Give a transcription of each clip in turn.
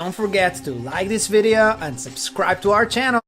Don't forget to like this video and subscribe to our channel.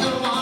the one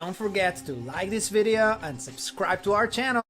Don't forget to like this video and subscribe to our channel.